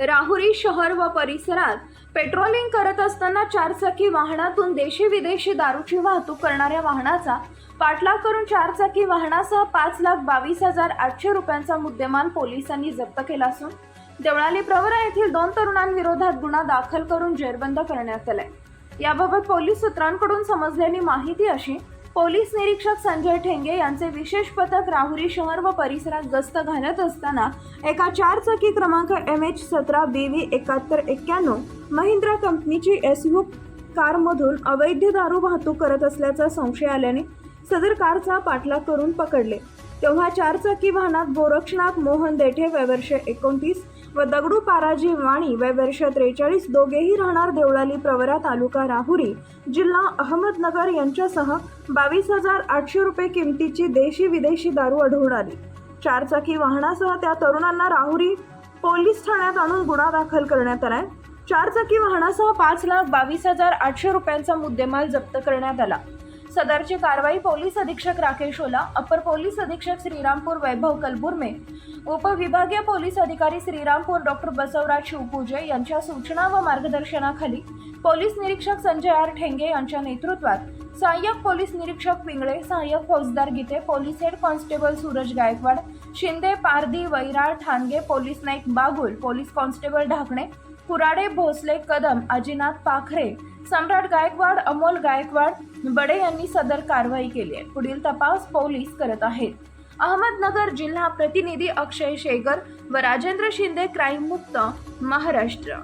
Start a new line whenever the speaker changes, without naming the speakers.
राहुरी शहर व परिसरात पेट्रोलिंग करत असताना चारचाकी वाहनातून देशी विदेशी दारूची वाहतूक करणाऱ्या वाहनाचा पाठलाग करून चारचाकी वाहनासह पाच लाख बावीस हजार आठशे रुपयांचा मुद्देमाल पोलिसांनी जप्त केला असून देवळाली प्रवरा येथील दोन तरुणांविरोधात गुन्हा दाखल करून जेरबंद करण्यात आलाय. याबाबत पोलीस सूत्रांकडून समजलेली माहिती अशी पोलीस निरीक्षक संजय ठेंगे यांचे विशेष पथक राहुरी शहर व परिसरात गस्त घालत असताना एका चारचाकी क्रमांक एम एच सतरा बी व्ही एकाहत्तर एक्क्याण्णव महिंद्रा कंपनीची एस यू कारमधून अवैध दारू वाहतूक करत असल्याचा संशय आल्याने सदर कारचा पाठलाग करून पकडले. तेव्हा चारचाकी वाहनात गोरक्षनाथ मोहन देठे वय वर्ष एकोणतीस व दगडू पाराजी वाणी वय वर्ष त्रेचाळीस दोघेही राहणार देवळाली प्रवरा तालुका राहुरी जिल्हा अहमदनगर यांच्यासह बावीस हजार आठशे रुपये किमतीची देशी विदेशी दारू आढळून आली. चारचाकी वाहनासह त्या तरुणांना राहुरी पोलीस ठाण्यात आणून गुन्हा दाखल करण्यात आलाय. चारचाकी वाहनासह पाच लाख बावीस हजार आठशे रुपयांचा मुद्देमाल जप्त करण्यात आला. सदरची कारवाई पोलीस अधीक्षक राकेश ओला अपर पोलीस अधीक्षक श्रीरामपूर वैभव कलबुर्मे उपविभागीय पोलीस अधिकारी श्रीरामपूर डॉक्टर बसवराज शिवपूजे यांच्या सूचना व मार्गदर्शनाखाली पोलीस निरीक्षक संजय आर ठेंगे यांच्या नेतृत्वात सहाय्यक पोलीस निरीक्षक पिंगळे सहाय्यक फौजदार Gite police head constable Suraj Gaikwad Shinde Pardi Vairal Thange police Naik Bagul police constable Dhakane Kurade Bhosale Kadam Ajinath Pakhare Samrat Gaikwad Amol Gaikwad बडे यांनी सदर कारवाई केली आहे. पुढील तपास पोलीस करत आहेत. अहमदनगर जिल्हा प्रतिनिधी अक्षय शेगर व राजेंद्र शिंदे क्राईम मुक्त महाराष्ट्र.